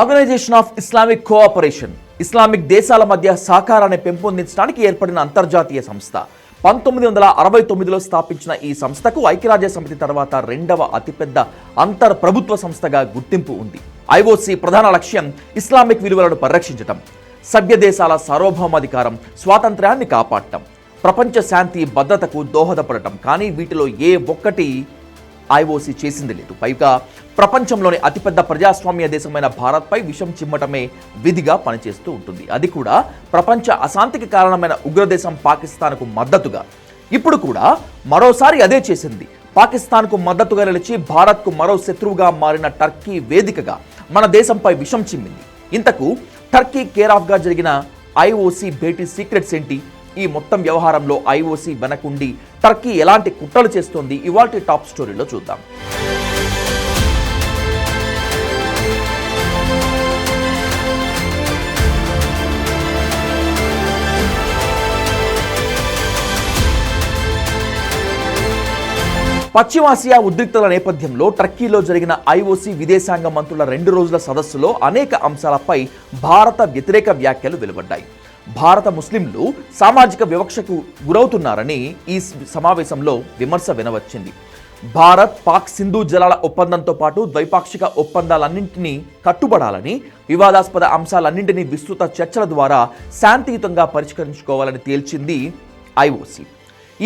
Organisation of Islamic cooperation Islamic దేశాల మధ్య సహకారాన్ని పెంపొందించడానికి ఏర్పడిన అంతర్జాతీయ సంస్థ. పంతొమ్మిది వందల అరవై తొమ్మిదిలో స్థాపించిన ఈ సంస్థకు ఐక్యరాజ్య సమితి తర్వాత రెండవ అతిపెద్ద అంతర్ ప్రభుత్వ సంస్థగా గుర్తింపు ఉంది. ఐఓసి ప్రధాన లక్ష్యం ఇస్లామిక్ విలువలను పరిరక్షించటం సభ్య దేశాల సార్వభౌమాధికారం స్వాతంత్ర్యాన్ని కాపాడటం ప్రపంచ శాంతి భద్రతకు దోహదపడటం. కానీ వీటిలో ఏ ఒక్కటి ఐఓసి చేసింది లేదు. పైగా ప్రపంచంలోని అతిపెద్ద ప్రజాస్వామ్య దేశమైన భారత్పై విషం చిమ్మటమే విధిగా పనిచేస్తూ ఉంటుంది. అది కూడా ప్రపంచ అశాంతికి కారణమైన ఉగ్రదేశం పాకిస్తాన్కు మద్దతుగా. ఇప్పుడు కూడా మరోసారి అదే చేసింది. పాకిస్తాన్కు మద్దతుగా నిలిచి భారత్కు మరో శత్రువుగా మారిన టర్కీ వేదికగా మన దేశంపై విషం చిమ్మింది. ఇంతకు టర్కీ కేరాఫ్గా జరిగిన ఐఓసి భేటీ సీక్రెట్స్ ఏంటి? ఈ మొత్తం వ్యవహారంలో ఐఓసి వెనకుండి టర్కీ ఎలాంటి కుట్రలు చేస్తోంది? ఇవాల్టి టాప్ స్టోరీలో చూద్దాం. పశ్చిమాసియా ఉద్రిక్తల నేపథ్యంలో టర్కీలో జరిగిన ఐఓసి విదేశాంగ మంత్రుల రెండు రోజుల సదస్సులో అనేక అంశాలపై భారత వ్యతిరేక వ్యాఖ్యలు వెలువడ్డాయి. భారత ముస్లింలు సామాజిక వివక్షకు గురవుతున్నారని ఈ సమావేశంలో విమర్శ వినవచ్చింది. భారత్ పాక్ సింధు జలాల ఒప్పందంతో పాటు ద్వైపాక్షిక ఒప్పందాలన్నింటినీ కట్టుబడాలని వివాదాస్పద అంశాలన్నింటినీ విస్తృత చర్చల ద్వారా శాంతియుతంగా పరిష్కరించుకోవాలని తేల్చింది ఐఓసి.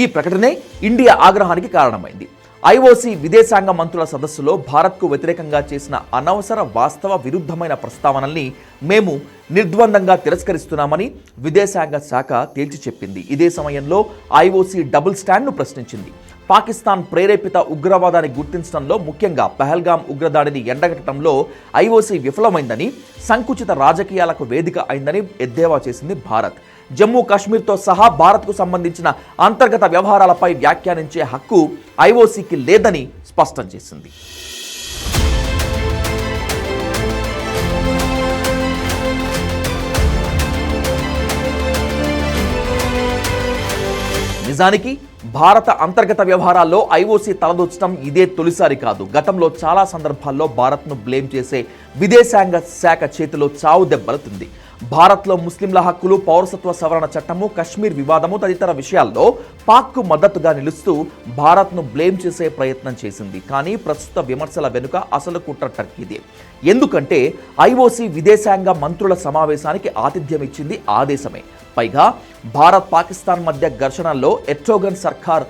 ఈ ప్రకటనే ఇండియా ఆగ్రహానికి కారణమైంది. ఐఓసి విదేశాంగ మంత్రుల సదస్సులో భారత్కు వ్యతిరేకంగా చేసిన అనవసర వాస్తవ విరుద్ధమైన ప్రస్తావనల్ని మేము నిర్ద్వందంగా తిరస్కరిస్తున్నామని విదేశాంగ శాఖ తేల్చి చెప్పింది. ఇదే సమయంలో ఐఓసి డబుల్ స్టాండ్ను ప్రశ్నించింది. పాకిస్తాన్ ప్రేరేపిత ఉగ్రవాదాన్ని గుర్తించడంలో ముఖ్యంగా పెహల్గాం ఉగ్రదాడిని ఎండగట్టడంలో ఐఓసి విఫలమైందని సంకుచిత రాజకీయాలకు వేదిక అయిందని ఎద్దేవా చేసింది భారత్. జమ్మూ కాశ్మీర్తో సహా భారత్కు సంబంధించిన అంతర్గత వ్యవహారాలపై వ్యాఖ్యానించే హక్కు ఐఓసీకి లేదని స్పష్టం చేసింది. నిజానికి భారత అంతర్గత వ్యవహారాల్లో ఐఓసీ తలదూచడం ఇదే తొలిసారి కాదు. గతంలో చాలా సందర్భాల్లో భారత్ను బ్లేమ్ చేసే విదేశాంగ శాఖ చేతిలో చావు దెబ్బలుతుంది. భారత్లో ముస్లింల హక్కులు పౌరసత్వ సవరణ చట్టము కశ్మీర్ వివాదము తదితర విషయాల్లో పాక్కు మద్దతుగా నిలుస్తూ భారత్ను బ్లేమ్ చేసే ప్రయత్నం చేసింది. కానీ ప్రస్తుత విమర్శల వెనుక అసలు కుట్ర టర్కీదే ఎందుకంటే ఐఓసీ విదేశాంగ మంత్రుల సమావేశానికి ఆతిథ్యం ఇచ్చింది ఆ దేశమే పైగా భారత్ పాకిస్తాన్ మధ్య ఘర్షణల్లో ఎట్రోగన్ సర్కార్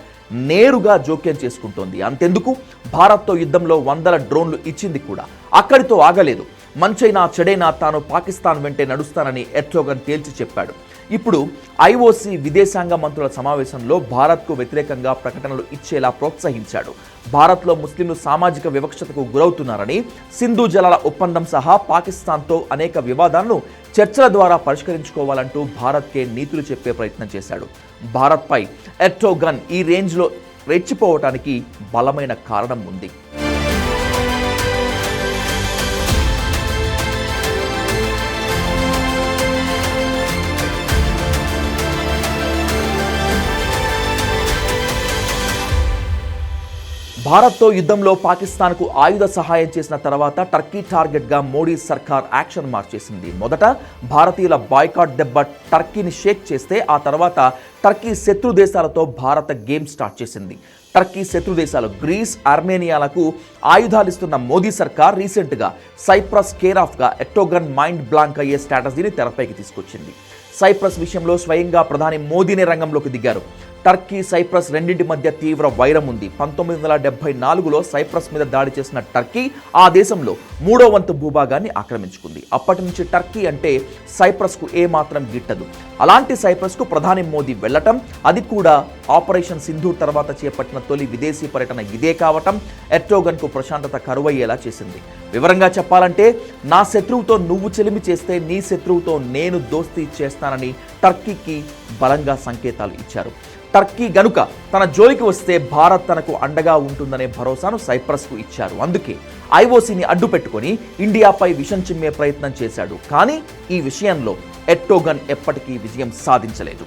నేరుగా జోక్యం చేసుకుంటోంది. అంతెందుకు? భారత్తో యుద్ధంలో వందల డ్రోన్లు ఇచ్చింది కూడా. అక్కడితో ఆగలేదు. మంచైనా చెడైనా తాను పాకిస్తాన్ వెంటే నడుస్తానని ఎట్రోగన్ తేల్చి చెప్పాడు. ఇప్పుడు ఐఓసి విదేశాంగ మంత్రుల సమావేశంలో భారత్కు వ్యతిరేకంగా ప్రకటనలు ఇచ్చేలా ప్రోత్సహించాడు. భారత్లో ముస్లింలు సామాజిక వివక్షతకు గురవుతున్నారని సింధు జలాల ఒప్పందం సహా పాకిస్తాన్తో అనేక వివాదాలను చర్చల ద్వారా పరిష్కరించుకోవాలంటూ భారత్కే నీతులు చెప్పే ప్రయత్నం చేశాడు. భారత్పై ఎట్రోగన్ ఈ రేంజ్లో రెచ్చిపోవటానికి బలమైన కారణం ఉంది. భారత్తో యుద్ధంలో పాకిస్తాన్కు ఆయుధ సహాయం చేసిన తర్వాత టర్కీ టార్గెట్గా మోడీ సర్కార్ యాక్షన్ మార్చేసింది. మొదట భారతీయుల బాయ్కాట్ దెబ్బ టర్కీని షేక్ చేస్తే ఆ తర్వాత టర్కీ శత్రు దేశాలతో భారత గేమ్ స్టార్ట్ చేసింది. టర్కీ శత్రు దేశాలు గ్రీస్ ఆర్మేనియాలకు ఆయుధాలు ఇస్తున్న మోదీ సర్కార్ రీసెంట్గా సైప్రస్ కేరాఫ్గా ఎట్టోగన్ మైండ్ బ్లాంక్ అయ్యే స్ట్రాటజీని తెరపైకి తీసుకొచ్చింది. సైప్రస్ విషయంలో స్వయంగా ప్రధాని మోదీనే రంగంలోకి దిగారు. టర్కీ సైప్రస్ రెండింటి మధ్య తీవ్ర వైరం ఉంది. పంతొమ్మిది వందల డెబ్బై నాలుగులో సైప్రస్ మీద దాడి చేసిన టర్కీ ఆ దేశంలో మూడో వంతు భూభాగాన్ని ఆక్రమించుకుంది. అప్పటి నుంచి టర్కీ అంటే సైప్రస్కు ఏమాత్రం గిట్టదు. అలాంటి సైప్రస్కు ప్రధాని మోదీ వెళ్ళటం అది కూడా ఆపరేషన్ సింధూర్ తర్వాత చేపట్టిన తొలి విదేశీ పర్యటన ఇదే కావటం ఎర్టోగన్కు ప్రశాంతత కరువయ్యేలా చేసింది. వివరంగా చెప్పాలంటే నా శత్రువుతో నువ్వు చెలిమి చేస్తే నీ శత్రువుతో నేను దోస్తీ చేస్తానని టర్కీకి బలంగా సంకేతాలు ఇచ్చారు. టర్కీ గనుక తన జోలికి వస్తే భారత్ తనకు అండగా ఉంటుందనే భరోసాను సైప్రస్కు ఇచ్చారు. అందుకే ఐఓసీని అడ్డు పెట్టుకొని ఇండియాపై విషం చిమ్మే ప్రయత్నం చేశాడు. కానీ ఈ విషయంలో ఎట్టోగన్ ఎప్పటికీ విజయం సాధించలేదు.